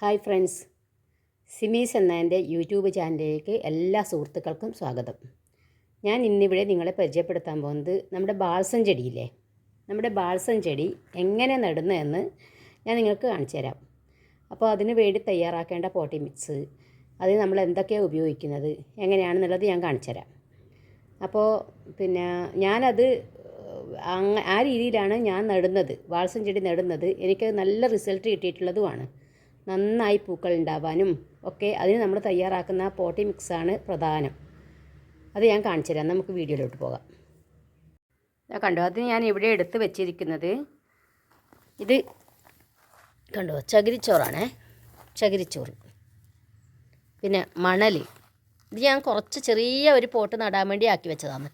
Hi friends. സിമീസ് എന്ന എന്റെ YouTube ചാനലിലേക്ക് എല്ലാ സുഹൃത്തുക്കൾക്കും സ്വാഗതം. ഞാൻ ഇന്നിവിടെ നിങ്ങളെ പരിചയപ്പെടുത്താൻ പോകുന്നത് നമ്മുടെ ബാൾസം ചെടിയില്ലേ? നമ്മുടെ ബാൾസം ചെടി എങ്ങനെ നടുന്നതെന്ന് ഞാൻ നിങ്ങൾക്ക് കാണിച്ചു തരാം. അപ്പോൾ അതിന് വേണ്ടി തയ്യാറാക്കേണ്ട പോട്ടി മിക്സ് അത് നമ്മൾ എന്തൊക്കെയാണ് ഉപയോഗിക്കുന്നത് എങ്ങനെയാണെന്നുള്ളത് ഞാൻ കാണിച്ചു തരാം. അപ്പോൾ പിന്നെ ഞാനത് ആ രീതിയിലാണ് ഞാൻ നടുന്നത് വാൾസം ചെടി നടുന്നത്. എനിക്ക് നല്ല റിസൾട്ട് കിട്ടിയിട്ടുള്ളതുമാണ്. നന്നായി പൂക്കൾ ഉണ്ടാവാനും ഒക്കെ അതിന് നമ്മൾ തയ്യാറാക്കുന്ന പോട്ടി മിക്സാണ് പ്രധാനം. അത് ഞാൻ കാണിച്ചു തരാം. നമുക്ക് വീഡിയോയിലോട്ട് പോകാം. കണ്ടോ? അത് ഞാൻ ഇവിടെ എടുത്ത് വെച്ചിരിക്കുന്നത്. ഇത് കണ്ടോ? ചകിരിച്ചോറാണേ. ചകിരിച്ചോറ്. പിന്നെ മണൽ ഇത് ഞാൻ കുറച്ച് ചെറിയ ഒരു പോട്ട് നടാൻ വേണ്ടി ആക്കി വെച്ചതാണ്.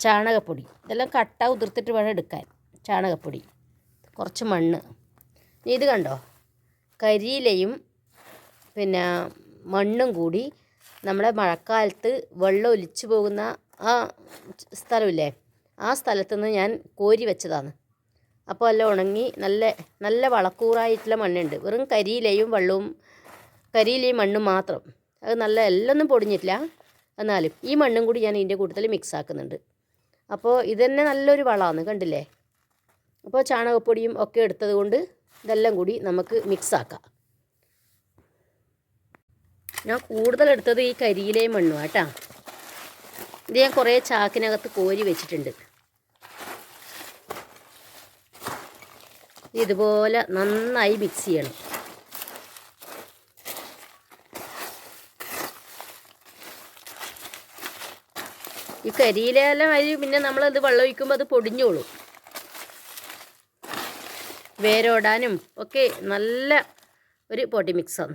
ചാണകപ്പൊടി. ഇതെല്ലാം കട്ട ഉതിർത്തിട്ട് വേണം എടുക്കാൻ. ചാണകപ്പൊടി. കുറച്ച് മണ്ണ്. ഇത് കണ്ടോ? കരിയിലയും പിന്നെ മണ്ണും കൂടി നമ്മുടെ മഴക്കാലത്ത് വെള്ളം ഒലിച്ചു പോകുന്ന ആ സ്ഥലമില്ലേ? ആ സ്ഥലത്തു നിന്ന് ഞാൻ കോരി വെച്ചതാണ്. അപ്പോൾ എല്ലാം ഉണങ്ങി നല്ല നല്ല വളക്കൂറായിട്ടുള്ള മണ്ണുണ്ട്. വെറും കരിയിലയും വെള്ളവും കരിയിലയും മണ്ണും മാത്രം. അത് നല്ല എല്ലൊന്നും പൊടിഞ്ഞിട്ടില്ല. എന്നാലും ഈ മണ്ണും കൂടി ഞാൻ ഇതിന്റെ കൂട്ടത്തിൽ മിക്സ് ആക്കുന്നുണ്ട്. അപ്പോൾ ഇതന്നെ നല്ലൊരു വളമാണ് കണ്ടില്ലേ? അപ്പോൾ ചാണകപ്പൊടിയും ഒക്കെ എടുത്തത് കൊണ്ട് ഇതെല്ലാം കൂടി നമുക്ക് മിക്സ് ആക്കാം ഞാൻ കൂടുതലെടുത്തത് ഈ കരിയിലേ മണ്ണു കേട്ടോ. ഇത് ഞാൻ കുറേ ചാക്കിനകത്ത് കോരി വെച്ചിട്ടുണ്ട്. ഇതുപോലെ നന്നായി മിക്സ് ചെയ്യണം. ഈ കരിയിലെല്ലാം അരി പിന്നെ നമ്മളത് വെള്ളം ഒഴിക്കുമ്പോൾ അത് പൊടിഞ്ഞോളും. വേരോടാനും ഒക്കെ നല്ല ഒരു പൊടി മിക്സാണ്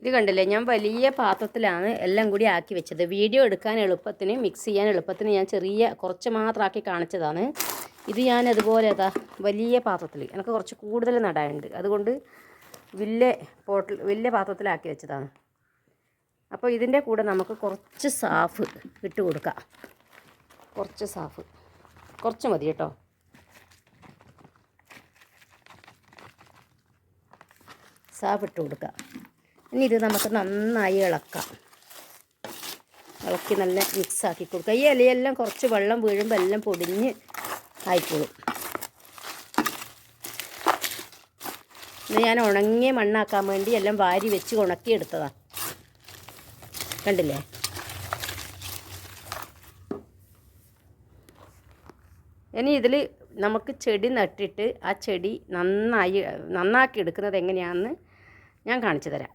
ഇത് കണ്ടില്ലേ? ഞാൻ വലിയ പാത്രത്തിലാണ് എല്ലാം കൂടി ആക്കി വെച്ചത്. വീഡിയോ എടുക്കാൻ എളുപ്പത്തിന് മിക്സ് ചെയ്യാൻ എളുപ്പത്തിന് ഞാൻ ചെറിയ കുറച്ച് മാത്രമാക്കി കാണിച്ചതാണ്. ഇത് ഞാൻ അതുപോലെ അതാ വലിയ പാത്രത്തിൽ എനിക്ക് കുറച്ച് കൂടുതൽ നടാനുണ്ട്. അതുകൊണ്ട് വലിയ പോട്ടിൽ വലിയ പാത്രത്തിലാക്കി വെച്ചതാണ്. അപ്പോൾ ഇതിന്റെ കൂടെ നമുക്ക് കുറച്ച് സാഫ് ഇട്ട് കൊടുക്കാം. കുറച്ച് സാഫ്. കുറച്ച് മതി കേട്ടോ. സാഫ് ഇട്ട് കൊടുക്കുക ഇനി ഇത് നമുക്ക് നന്നായി ഇളക്കാം. ഇളക്കി നല്ല മിക്സ് ആക്കി കൊടുക്കുക ഈ ഇലയെല്ലാം കുറച്ച് വെള്ളം വീഴുമ്പോൾ എല്ലാം പൊടിഞ്ഞ് ആയിക്കോളും. ഇത് ഞാൻ ഉണങ്ങിയ മണ്ണാക്കാൻ വേണ്ടി എല്ലാം വാരി വെച്ച് ഉണക്കിയെടുത്തതാണ് കണ്ടില്ലേ? ഇനി ഇതിൽ നമുക്ക് ചെടി നട്ടിട്ട് ആ ചെടി നന്നായി നന്നാക്കി എടുക്കുന്നത് എങ്ങനെയാണെന്ന് ഞാൻ കാണിച്ചു തരാം.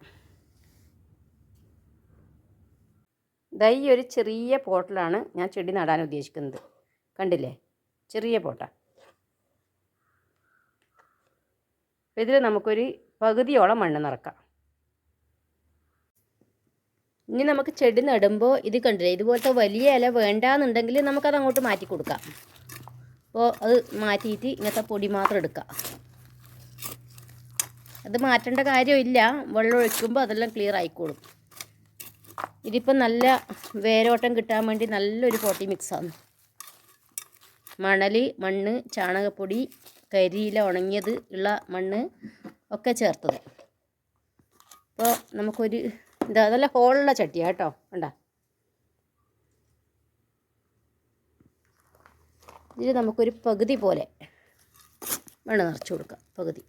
ദൈ ഒരു ചെറിയ പോട്ടിലാണ് ഞാൻ ചെടി നടാൻ ഉദ്ദേശിക്കുന്നത്. കണ്ടില്ലേ? ചെറിയ പോട്ടാണ് ഇതിൽ നമുക്കൊരു പകുതിയോളം മണ്ണ് നിറക്കാം. ഇനി നമുക്ക് ചെടി നടുമ്പോൾ ഇത് കണ്ടില്ലേ? ഇതുപോലത്തെ വലിയ ഇല വേണ്ടാന്നുണ്ടെങ്കിൽ നമുക്കത് അങ്ങോട്ട് മാറ്റി കൊടുക്കാം. അപ്പോൾ അത് മാറ്റിയിട്ട് ഇങ്ങനത്തെ പൊടി മാത്രം എടുക്കാം. അത് മാറ്റേണ്ട കാര്യമില്ല. വെള്ളം ഒഴിക്കുമ്പോൾ അതെല്ലാം ക്ലിയർ ആയിക്കോളും. ഇതിപ്പോൾ നല്ല വേരോട്ടം കിട്ടാൻ വേണ്ടി നല്ലൊരു പോട്ടി മിക്സാണ് മണൽ മണ്ണ് ചാണകപ്പൊടി കരിയില ഉണങ്ങിയത് ഉള്ള മണ്ണ് ഒക്കെ ചേർത്തത്. അപ്പോൾ നമുക്കൊരു ഇതാ നല്ല ഹോളുള്ള ചട്ടിയാണ് കേട്ടോ. വേണ്ട ഇതിൽ നമുക്കൊരു പകുതി പോലെ മണ്ണ് നിറച്ച് കൊടുക്കാം. പകുതി.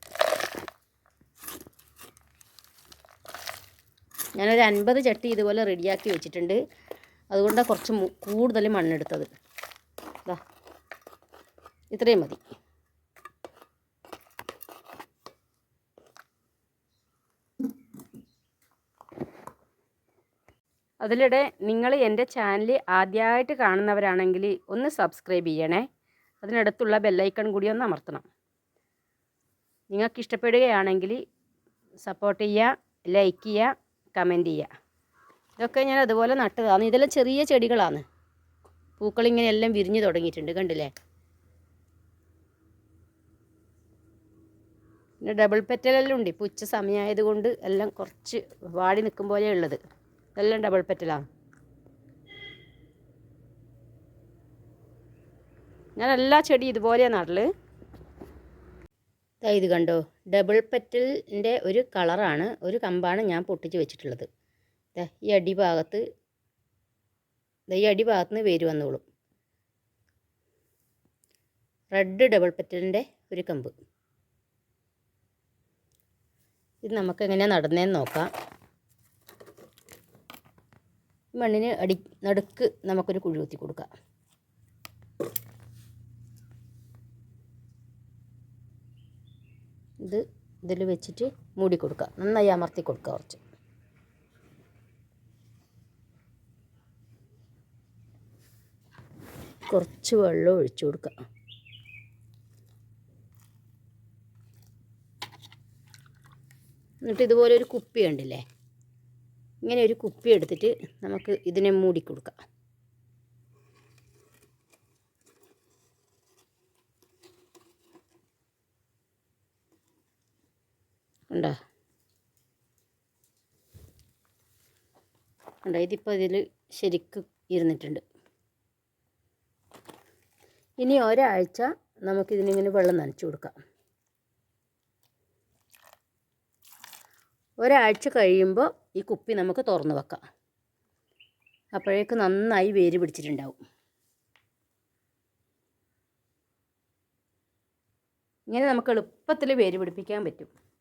ഞാനൊരു അൻപത് ചട്ടി ഇതുപോലെ റെഡിയാക്കി വെച്ചിട്ടുണ്ട്. അതുകൊണ്ടാണ് കുറച്ച് കൂടുതൽ മണ്ണെടുത്തത്. ഇതാ ഇത്രയും മതി. അതിലിടെ നിങ്ങൾ എന്റെ ചാനൽ ആദ്യമായിട്ട് കാണുന്നവരാണെങ്കിൽ ഒന്ന് സബ്സ്ക്രൈബ് ചെയ്യണേ. അതിനടുത്തുള്ള ബെല്ലൈക്കൺ കൂടി ഒന്ന് അമർത്തണം. നിങ്ങൾക്ക് ഇഷ്ടപ്പെടുകയാണെങ്കിൽ സപ്പോർട്ട് ചെയ്യുക ലൈക്ക് ചെയ്യുക കമന്റ് ചെയ്യുക. ഇതൊക്കെ ഞാൻ അതുപോലെ നട്ടതാണ് ഇതെല്ലാം ചെറിയ ചെടികളാണ്. പൂക്കളിങ്ങനെ എല്ലാം വിരിഞ്ഞു തുടങ്ങിയിട്ടുണ്ട്. കണ്ടില്ലേ? പിന്നെ ഡബിൾ പെറ്റലെല്ലാം ഉണ്ട്. ഇപ്പോൾ ഉച്ച സമയമായതുകൊണ്ട് എല്ലാം കുറച്ച് വാടി നിൽക്കും പോലെ ഉള്ളത്. ഇതെല്ലാം ഡബിൾ പെറ്റലാണ് ഞാൻ എല്ലാ ചെടി ഇതുപോലെയാണ് നടൽ ഇത് കണ്ടോ? ഡബിൾ പെറ്റലിന്റെ ഒരു കളറാണ് ഒരു കമ്പാണ് ഞാൻ പൊട്ടിച്ച് വെച്ചിട്ടുള്ളത്. ഈ അടിഭാഗത്ത് ഈ അടിഭാഗത്ത് നിന്ന് വേര് വന്നോളും. റെഡ് ഡബിൾ പെറ്റലിന്റെ ഒരു കമ്പ്. ഇത് നമുക്ക് എങ്ങനെയാണ് നടന്നതെന്ന് നോക്കാം മണ്ണിന് അടി നടുക്ക് നമുക്കൊരു കുഴി കുത്തി കൊടുക്കാം. ഇത് ഇതിൽ വെച്ചിട്ട് മൂടി കൊടുക്കുക. നന്നായി അമർത്തി കൊടുക്കുക കുറച്ച്. കുറച്ച് വെള്ളം ഒഴിച്ചു കൊടുക്കുക. എന്നിട്ട് ഇതുപോലെ ഒരു കുപ്പി ഉണ്ടല്ലേ ഇങ്ങനെ ഒരു കുപ്പി എടുത്തിട്ട് നമുക്ക് ഇതിനെ മൂടി കൊടുക്കാം. ഉണ്ടോ? ഉണ്ടോ? ഇതിപ്പോൾ ഇതിൽ ശരിക്കും ഇരുന്നിട്ടുണ്ട്. ഇനി ഒരാഴ്ച നമുക്കിതിനിങ്ങനെ വെള്ളം നനച്ചു കൊടുക്കാം. ഒരാഴ്ച കഴിയുമ്പോൾ ഈ കുപ്പി നമുക്ക് തുറന്നു വെക്കാം. അപ്പോഴേക്ക് നന്നായി വേര് പിടിച്ചിട്ടുണ്ടാവും. ഇങ്ങനെ നമുക്ക് എളുപ്പത്തിൽ വേര് പിടിപ്പിക്കാൻ പറ്റും.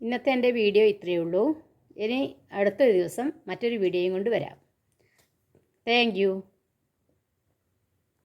ഇന്നത്തെ എന്റെ വീഡിയോ ഇത്രയേ ഉള്ളൂ. ഇനി അടുത്ത ദിവസം മറ്റൊരു വീഡിയോയും കൊണ്ട് വരാം. താങ്ക്